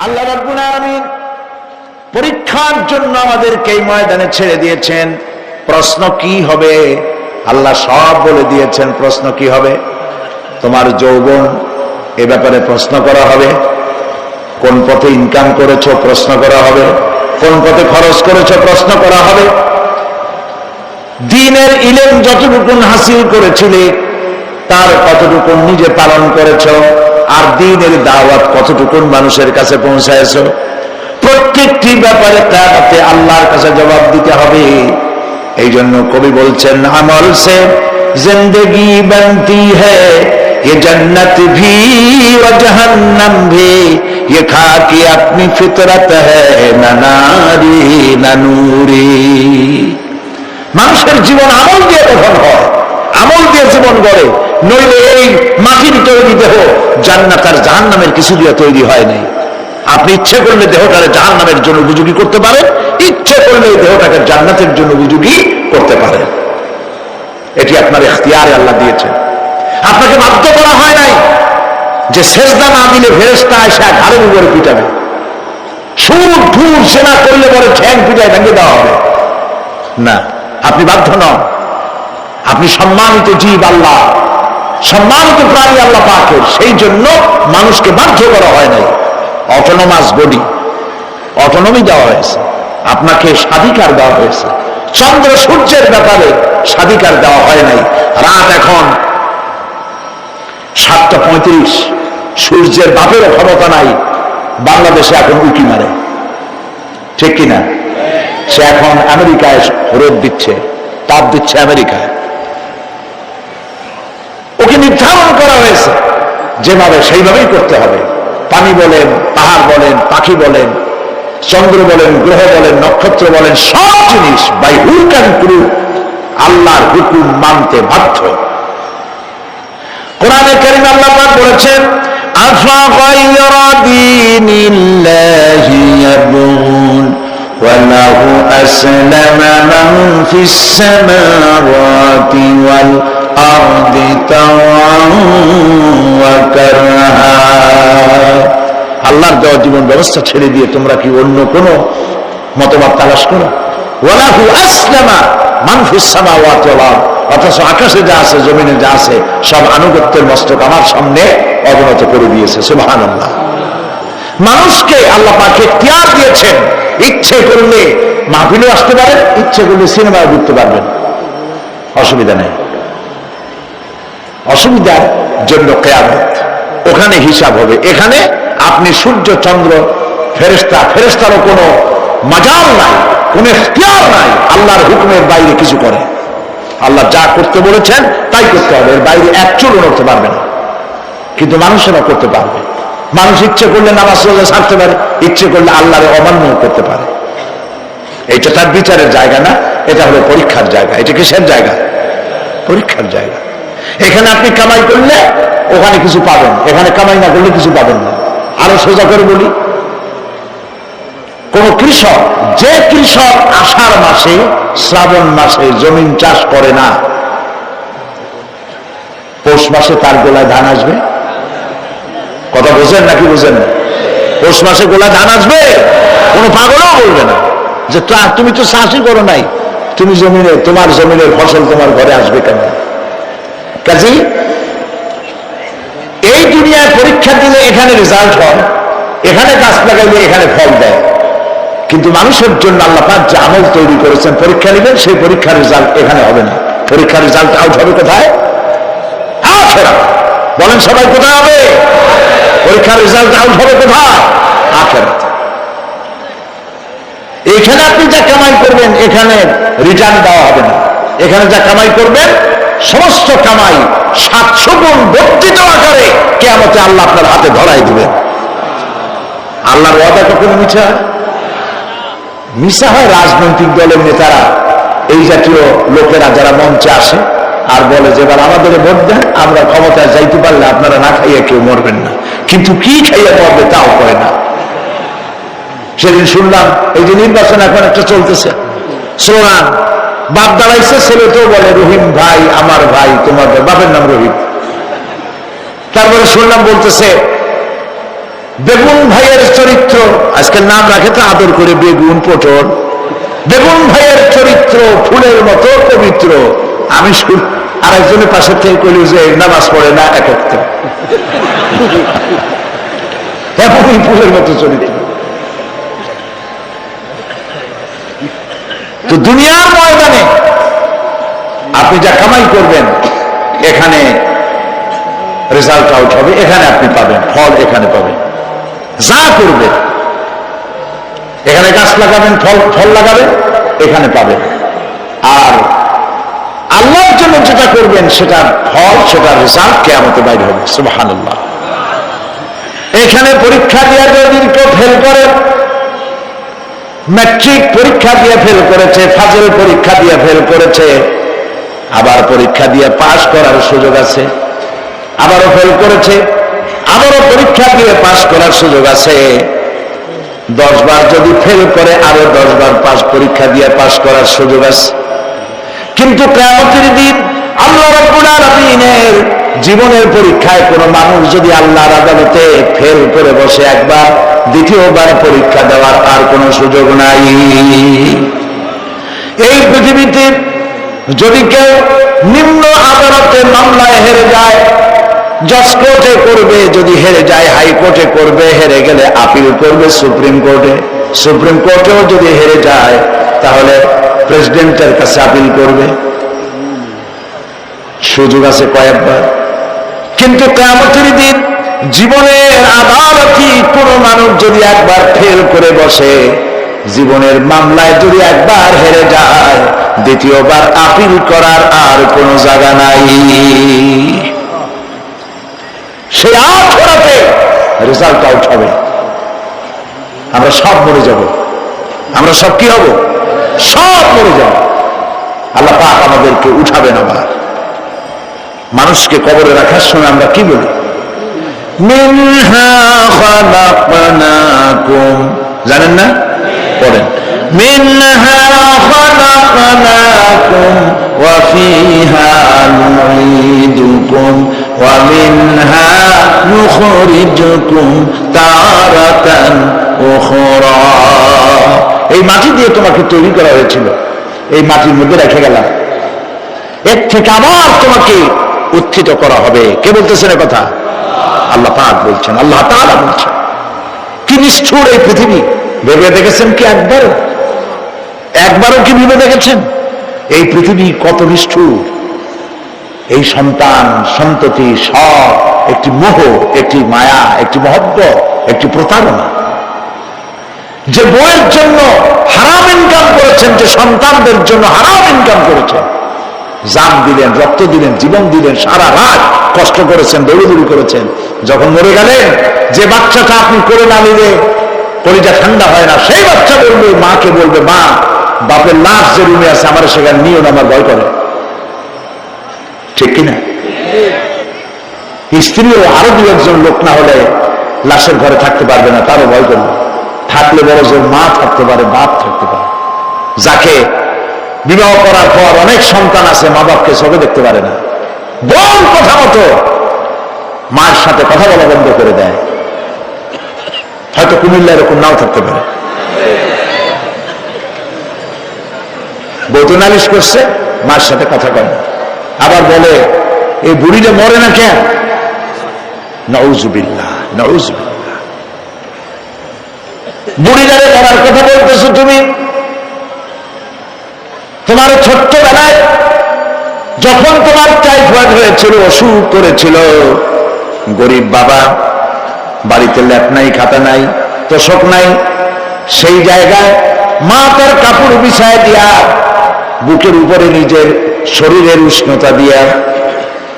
আল্লাহ পরীক্ষার জন্য আমাদেরকে এই ময়দানে ছেড়ে দিয়েছেন। প্রশ্ন কি হবে? আল্লাহ সব বলে দিয়েছেন, প্রশ্ন কি হবে? তোমার যৌবন এ ব্যাপারে প্রশ্ন করা হবে। কোন পথে ইনকাম করেছ, প্রশ্ন করা হবে। কোন পথে খরচ করেছ, প্রশ্ন করা হবে। দিনের ইলেম যতটুকুন হাসিল করেছিলে তার কতটুকুন নিজে পালন করেছ আর দিনের দাওয়াত কতটুকুন মানুষের কাছে পৌঁছায়ছ প্রত্যেকটি ব্যাপারে তাতে আল্লাহর কাছে জবাব দিতে হবে এই জন্য কবি বলছেন আমল সে জিন্দগি बनती है ये जन्नत भी और जहन्नम भी ये खाकी अपनी फितरत है न नारी न नूरी মানুষের জীবন আমল দিয়ে গঠন হয় আমল দিয়ে জীবন গড়ে নইলে এই মাটির তৈরি দেহ জান্নাত আর জাহান নামের কিছু দিয়ে তৈরি হয় নাই। আপনি ইচ্ছে করলে দেহটাকে জাহান নামের জন্য উপযোগী করতে পারেন, ইচ্ছে করলে এই দেহটাকে জান্নাতের জন্য উপযোগী করতে পারেন। এটি আপনার এখতিয়ারে আল্লাহ দিয়েছেন। আপনাকে বাধ্য করা হয় নাই যে শেষদা না দিলে ফেরেস্তা এসে ঘাড়ের উপরে পিটাবে। সুর ঠুর সেনা করলে পরে ঠ্যাং পিটায় ভেঙে দেওয়া হবে। না, আপনি বাধ্য নন। আপনি সম্মানিত জীব আল্লাহ। সম্মানিত প্রাণী আল্লাহ পাকের, সেই জন্য মানুষকে বাধ্য করা হয় নাই। অটোনোমাস বডি অটোনমি দেওয়া হয়েছে। আপনাকে স্বাধিকার দেওয়া হয়েছে। চন্দ্র সূর্যের ব্যাপারে স্বাধিকার দেওয়া হয় নাই। রাত এখন সাতটা পঁয়ত্রিশ। সূর্যের বাপের ক্ষমতা নাই। বাংলাদেশে এখন উকি মারে। ঠিক কিনা? সে এখন আমেরিকায় রোদ দিচ্ছে, তাপ দিচ্ছে আমেরিকায়। নির্ধারণ করা হয়েছে যেভাবে সেইভাবেই করতে হবে পানি বলেন পাহাড় বলেন পাখি বলেন চন্দ্র বলেন গ্রহ বলেন নক্ষত্র বলেন সব জিনিস বাই হুল ক্যান প্রুভ আল্লাহর হুকুম মানতে বাধ্য কোরআনে কারিম আল্লাহ পাক বলেছেন আফা গায়রা দীনিল্লাহি ইয়াবগুন وله أسلم من في السماوات والأرض طوعا وكرها আল্লাহর দেওয়া জীবন ব্যবস্থা ছেড়ে দিয়ে তোমরা কি অন্য কোনো মতবাদ তালাশ করো ওয়ালাহু আসলামা মান ফিস সামাওয়াতি ওয়াল আরদ অথচ আকাশে যা আছে জমিনে যা আছে সব আনুগত্যের মস্তক আমার সামনে অবনত করে দিয়েছে সুবহানাল্লাহ মানুষকে আল্লাহ পাকে তিয়ার দিয়েছেন ইচ্ছে করলে মাহফিলেও আসতে পারেন ইচ্ছে করলে সিনেমায় ঘুরতে পারবেন অসুবিধা নেই অসুবিধার জন্য কেয়ামত। ওখানে হিসাব হবে। এখানে আপনি সূর্য, চন্দ্র ফেরেস্তা ফেরেস্তারও কোনো মাজাল নাই, কোনো এখতিয়ার নাই। আল্লাহর হুকুমের বাইরে কিছু করে। আল্লাহ যা করতে বলেছেন, তাই করতে হবে। এর বাইরে এক চুলও পারবে না। কিন্তু মানুষেরা করতে পারবে। মানুষ ইচ্ছে করলে নামাজ রোজা ছাড়তে পারে, ইচ্ছে করলে আল্লাহরে অমান্য করতে পারে। এটা তার বিচারের জায়গা না, এটা হলো পরীক্ষার জায়গা। এটা কিসের জায়গা? পরীক্ষার জায়গা। এখানে আপনি কামাই করলে ওখানে কিছু পাবেন, এখানে কামাই না করলে কিছু পাবেন না। আরও সোজা করে বলি, কোন কৃষক, যে কৃষক আষাঢ় মাসে, শ্রাবণ মাসে জমিন চাষ করে না, পৌষ মাসে তার গোলায় ধান আসবে? কথা বোঝেন নাকি বোঝেন পৌষ মাসে গোলায় ধান আসবে? কোনো পাগলও বলবে না যে তুমি তো চাষই করো নাই, তুমি জমিনে, তোমার জমিনের ফসল তোমার ঘরে আসবে কেন? কাজী, এই দুনিয়ায় পরীক্ষা দিলে এখানে রেজাল্ট হয়, এখানে গাছ লাগাইলে এখানে ফল দেয়। কিন্তু মানুষের জন্য আল্লাহ পাক যে আমল তৈরি করেছেন, পরীক্ষা নেবেন, সেই পরীক্ষার রেজাল্ট এখানে হবে না। পরীক্ষার রেজাল্ট আউট হবে কোথায়? বলেন সবাই, কোথায় হবে? পরীক্ষার রেজাল্ট আউট হবে কোথায়? এখানে আপনি যা কামাই করবেন, এখানে রিটার্ন দেওয়া হবে না। এখানে যা কামাই করবেন সমস্ত কামাই সাতশো গুণ বর্ধিত আকারে কেমতে আল্লাহ আপনার হাতে ধরাই দিবেন আল্লাহর ওয়াদা কখনো মিছা? মিশা হয় রাজনৈতিক দলের নেতারা, এই জাতীয় লোকেরা যারা মঞ্চে আসে আর বলে যে, এবার আমাদের ভোট দেন, আমরা ক্ষমতায় যাইতে পারলে আপনারা না খাইয়া কেউ মরবেন না। কিন্তু কি খাইয়া মরবে তাও করে না। সেদিন শুনলাম, এই যে নির্বাচন এখন একটা চলতেছে। স্লোগান বাপ দাঁড়াইছে ছেলে তো বলে, রহিম ভাই, আমার ভাই তোমার। বাপের নাম রহিম। তারপরে শুনলাম বলতেছে, বেগুন ভাইয়ের চরিত্র, আজকে নাম রাখে তো আদর করে, বেগুন পটল। বেগুন ভাইয়ের চরিত্র ফুলের মতো পবিত্র। আমি শুন, আরেকজনের পাশে থেকে কইল, যে নামাজ পড়ে না একত্র এমনই ফুলের মতো চরিত্র। তো দুনিয়ার ময়দানে আপনি যা কামাই করবেন, এখানে রেজাল্ট আউট হবে, এখানে আপনি পাবেন, ফল এখানে পাবেন। যা করবেন এখানে গাছ লাগাবেন, ফল ফল লাগাবেন এখানে পাবেন। আর আল্লাহর জন্য যেটা করবেন, সেটার ফল, সেটার রেজাল্ট কেয়ামতে বাইরে হবে। সুবাহান এখানে পরীক্ষা দিয়ে যদি কেউ ফেল করে ম্যাট্রিক পরীক্ষা দিয়ে ফেল করেছে ফাজল পরীক্ষা দিয়ে ফেল করেছে। আবার পরীক্ষা দিয়ে পাশ করার সুযোগ আছে। আবারও ফেল করেছে। আবারও পরীক্ষা দিয়ে পাশ করার সুযোগ আছে। দশ বার যদি ফেল করে, আরও দশ বার পাশ পরীক্ষা দিয়ে পাশ করার সুযোগ আছে। কিন্তু কেমতের দিন আল্লাহ জীবনের পরীক্ষায় কোন মানুষ যদি আল্লাহর আদালতে ফেল করে বসে একবার, দ্বিতীয়বার পরীক্ষা দেওয়ার আর কোনো সুযোগ নাই। এই পৃথিবীতে যদি কেউ নিম্ন আদালতে মামলায় হেরে যায়, জজ কোর্টে করবে, যদি হেরে যায় হাইকোর্টে করবে, হেরে গেলে আপিল করবে সুপ্রিম কোর্টে। সুপ্রিম কোর্টেও যদি হেরে যায়, তাহলে প্রেসিডেন্টের কাছে আপিল করবে। সুযোগ আছে কয়েকবার। কিন্তু কেমতের দিন জীবনের আদালতই কোন মানুষ যদি একবার ফেল করে বসে, জীবনের মামলায় যদি একবার হেরে যায়, দ্বিতীয়বার আপিল করার আর কোনো জায়গা নাই। সে আখড়াতে রেজাল্ট আউট হবে আমরা সব মরে যাব। আমরা সব কি হব? সব মরে যাব। আল্লাহ পাক আমাদেরকে উঠাবেন আবার। মানুষকে কবরে রাখার সময় আমরা কি বলি? জানেন না? পড়েন। এই মাটি দিয়ে তোমাকে তৈরি করা হয়েছিল। এই মাটির মধ্যে রেখে গেলাম। এর থেকে আবার তোমাকে উত্থিত করা হবে। কে বলতেছেন কথা? আল্লাহ পাক বলছেন, আল্লাহ তাআলা বলছেন। কি নিষ্ঠুর এই পৃথিবী। ভেবে দেখেছেন কি একবারও? একবারও কি ভেবে দেখেছেন? এই পৃথিবী কত নিষ্ঠুর। এই সন্তান, সন্ততি সব একটি মোহ, একটি মায়া, একটি মহব্ব একটি প্রতারণা। যে বইয়ের জন্য হারাম ইনকাম করেছেন, যে সন্তানদের জন্য হারাম ইনকাম করেছেন জান দিলেন, রক্ত দিলেন, জীবন দিলেন, সারা রাত কষ্ট করেছেন, দৌড়দৌড়ি করেছেন। যখন মরে গেলেন, যে বাচ্চাটা আপনি করে না নিলে কলিজা ঠান্ডা হয় না, সেই বাচ্চা বলবে, মাকে বলবে, মা, বাপের লাশ যে রুমে আছে, আমার সেখানে নিও না, আমার ভয় করে। ঠিক কিনা? স্ত্রীও আরও দু একজন লোক না হলে লাশের ঘরে থাকতে পারবে না, তারও ভয় করবে থাকলে বড় যে মা থাকতে পারে, বাপ থাকতে পারে। যাকে বিবাহ করার পর অনেক সন্তান আছে, মা বাপকে চোখে দেখতে পারে না। বল কথা মতো মায়ের সাথে কথা বলা বন্ধ করে দেয়। হয়তো কুমিল্লা এরকম নাও থাকতে পারে। বৌত নালিশ করছে মার সাথে কথা কয় না। আবার বলে, এই বুড়িটা মরে না কেন? নউজুবিল্লাহ নউজুবিল্লাহ। বুড়িদারে মরার কথা বলতেছো তুমি তোমার ছোট্টবেলায় যখন তোমার টাইফয়েড হয়েছিল, অসুখ করেছিল, গরিব বাবা, বাড়িতে ল্যাপ নাই, খাতা নাই, তোষক নাই, সেই জায়গায় মা তার কাপড় বিছায় দিয়া, বুকের উপরে নিজের শরীরের উষ্ণতা দিয়া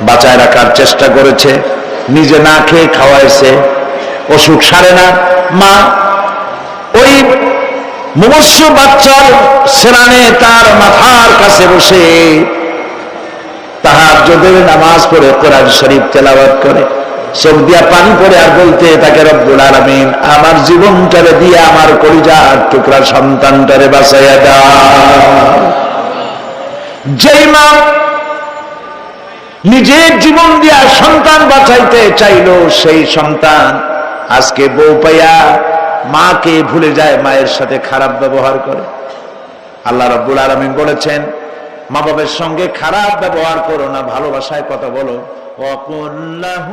বাঁচায় রাখার চেষ্টা করেছে, নিজে না খেয়ে খাওয়াইছে, অসুখ সারে না। মা ওই মুমস্য বাচ্চার সেরানে তার মাথার কাছে বসে তাহার যোদের নামাজ পড়ে, কোরআন শরীফ তেলাওয়াত করে। চোখ দিয়া পানি পড়ে আর বলতে, তাকে রব্বুল আলামিন, আমার জীবনটারে দিয়ে, আমার কলিজার টুকরা সন্তানটারে বাঁচাইয়া দাও যেই মা নিজের জীবন দিয়া সন্তান বাঁচাইতে চাইলো, সেই সন্তান আজকে বউ পাইয়া মাকে ভুলে যায় মায়ের সাথে খারাপ ব্যবহার করে। আল্লাহ রব্বুল আলমিন বলেছেন, মা বাবার সঙ্গে খারাপ ব্যবহার করো না, ভালোবাসায় কথা বলো। অকুল্লাহ